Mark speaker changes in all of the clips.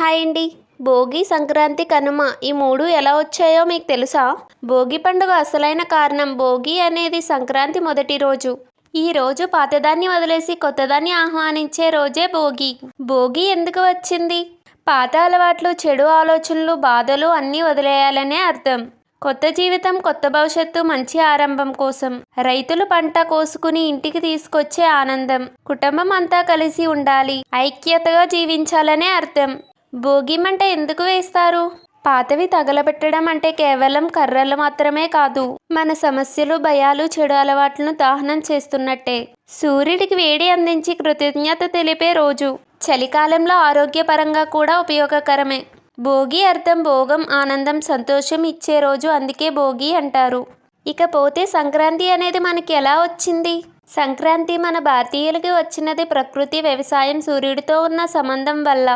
Speaker 1: Hi అండి. భోగి సంక్రాంతి కనుమ ఈ మూడు ఎలా వచ్చాయో మీకు తెలుసా? భోగి పండుగ అసలైన కారణం భోగి అనేది సంక్రాంతి మొదటి రోజు. ఈ రోజు పాతదాన్ని వదిలేసి కొత్తదాన్ని ఆహ్వానించే రోజే భోగి. భోగి ఎందుకు వచ్చింది? పాత అలవాట్లు చెడు ఆలోచనలు బాధలు అన్నీ వదిలేయాలనే అర్థం. కొత్త జీవితం కొత్త భవిష్యత్తు మంచి ఆరంభం కోసం. రైతులు పంట కోసుకుని ఇంటికి తీసుకొచ్చే ఆనందం. కుటుంబం అంతా కలిసి ఉండాలి. ఐక్యతగా జీవించాలనే అర్థం. భోగి మంట ఎందుకు వేస్తారు? పాతవి తగలబెట్టడం అంటే కేవలం కర్రలు మాత్రమే కాదు మన సమస్యలు భయాలు చెడు అలవాట్లను దహనం చేస్తున్నట్టే. సూర్యుడికి వేడి అందించి కృతజ్ఞత తెలిపే రోజు. చలికాలంలో ఆరోగ్యపరంగా కూడా ఉపయోగకరమే. భోగి అర్థం భోగం ఆనందం సంతోషం ఇచ్చే రోజు అందుకే భోగి అంటారు. ఇకపోతే సంక్రాంతి అనేది మనకి ఎలా వచ్చింది? సంక్రాంతి మన భారతీయులకి వచ్చినది ప్రకృతి వ్యవసాయం సూర్యుడితో ఉన్న సంబంధం వల్ల.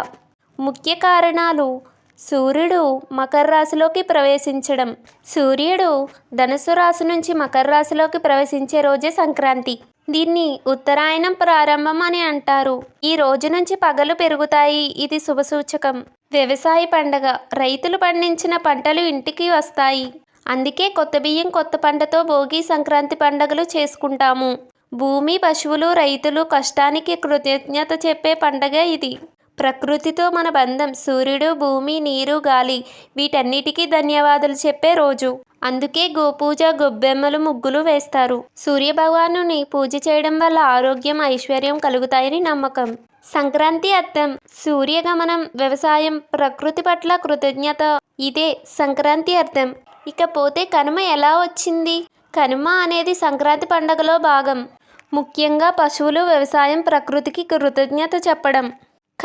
Speaker 1: ముఖ్య కారణాలు సూర్యుడు మకర రాశిలోకి ప్రవేశించడం. సూర్యుడు ధనుసు రాశి నుంచి మకర రాశిలోకి ప్రవేశించే రోజే సంక్రాంతి. దీన్ని ఉత్తరాయణం ప్రారంభం అని అంటారు. ఈ రోజు నుంచి పగలు పెరుగుతాయి ఇది శుభసూచకం. వ్యవసాయ పండగ రైతులు పండించిన పంటలు ఇంటికి వస్తాయి. అందుకే కొత్త బియ్యం కొత్త పంటతో భోగి సంక్రాంతి పండగలు చేసుకుంటాము. భూమి పశువులు రైతులు కష్టానికి కృతజ్ఞత చెప్పే పండగ ఇది. ప్రకృతితో మన బంధం సూర్యుడు భూమి నీరు గాలి వీటన్నిటికీ ధన్యవాదాలు చెప్పే రోజు. అందుకే గోపూజ గొబ్బెమ్మలు ముగ్గులు వేస్తారు. సూర్యభగవానుని పూజ చేయడం వల్ల ఆరోగ్యం ఐశ్వర్యం కలుగుతాయని నమ్మకం. సంక్రాంతి అర్థం సూర్యగమనం వ్యవసాయం ప్రకృతి పట్ల కృతజ్ఞత. ఇదే సంక్రాంతి అర్థం. ఇకపోతే కనుమ ఎలా వచ్చింది? కనుమ అనేది సంక్రాంతి పండగలో భాగం. ముఖ్యంగా పశువులు వ్యవసాయం ప్రకృతికి కృతజ్ఞత చెప్పడం.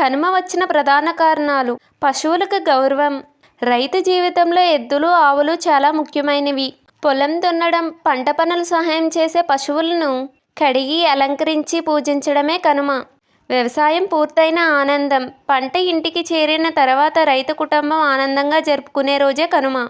Speaker 1: కనుమ వచ్చిన ప్రధాన కారణాలు. పశువులకు గౌరవం. రైతు జీవితంలో ఎద్దులు ఆవులు చాలా ముఖ్యమైనవి. పొలం దున్నడం పంట పనులు సహాయం చేసే పశువులను కడిగి అలంకరించి పూజించడమే కనుమ. వ్యవసాయం పూర్తయిన ఆనందం. పంట ఇంటికి చేరిన తర్వాత రైతు కుటుంబం ఆనందంగా జరుపుకునే రోజే కనుమ.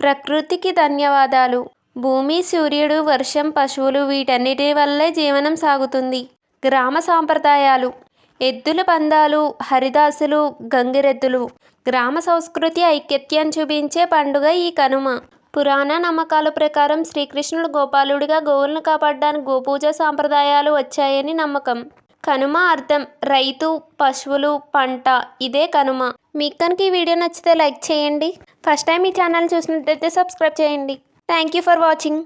Speaker 1: ప్రకృతికి ధన్యవాదాలు. భూమి సూర్యుడు వర్షం పశువులు వీటన్నిటి వల్లే జీవనం సాగుతుంది. గ్రామ సాంప్రదాయాలు. ఎద్దుల పందాలు హరిదాసులు గంగిరెద్దులు గ్రామ సంస్కృతి ఐక్యత్యాన్ని చూపించే పండుగ ఈ కనుమ. పురాణ నమ్మకాల ప్రకారం శ్రీకృష్ణుడు గోపాలుడిగా గోవులను కాపాడడానికి గోపూజ సాంప్రదాయాలు వచ్చాయని నమ్మకం. కనుమ అర్థం రైతు పశువులు పంట ఇదే కనుమ. మీకు కనుక ఈ వీడియో నచ్చితే లైక్ చేయండి. ఫస్ట్ టైం ఈ ఛానల్ చూసినట్టయితే సబ్స్క్రైబ్ చేయండి. Thank you for watching.